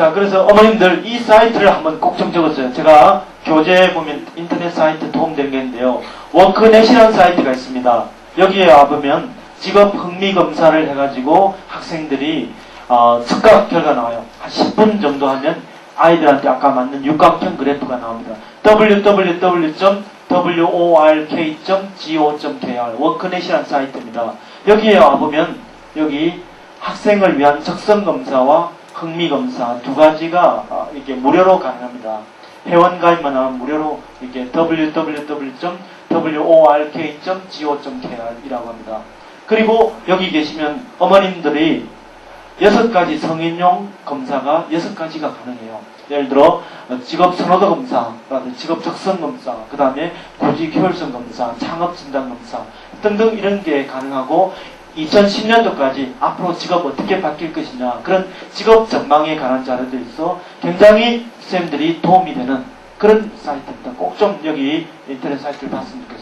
자, 그래서 어머님들 이 사이트를 한번 꼭 좀 적었어요. 제가 교재에 보면 인터넷 사이트 도움되는 게 있는데요. 워크넷이라는 사이트가 있습니다. 여기에 와보면 직업 흥미 검사를 해가지고 학생들이 어, 즉각 결과 나와요. 한 10분 정도 하면 아이들한테 아까 맞는 육각형 그래프가 나옵니다. www.work.go.kr 워크넷이라는 사이트입니다. 여기에 와보면 여기 학생을 위한 적성 검사와 흥미 검사 두 가지가 아, 이렇게 무료로 가능합니다. 회원 가입만 하면 무료로 이렇게 www.work.go.kr 이라고 합니다. 그리고 여기 계시면 어머님들이 여섯 가지 성인용 검사가 여섯 가지가 가능해요. 예를 들어 어, 직업 선호도 검사, 직업 적성 검사, 그 다음에 구직 효율성 검사, 창업 진단 검사 등등 이런 게 가능하고 2010년도까지 앞으로 직업 어떻게 바뀔 것이냐 그런 직업 전망에 관한 자료들이 있어 굉장히 쌤들이 도움이 되는 그런 사이트입니다. 꼭 좀 여기 인터넷 사이트를 봤으면 좋겠습니다.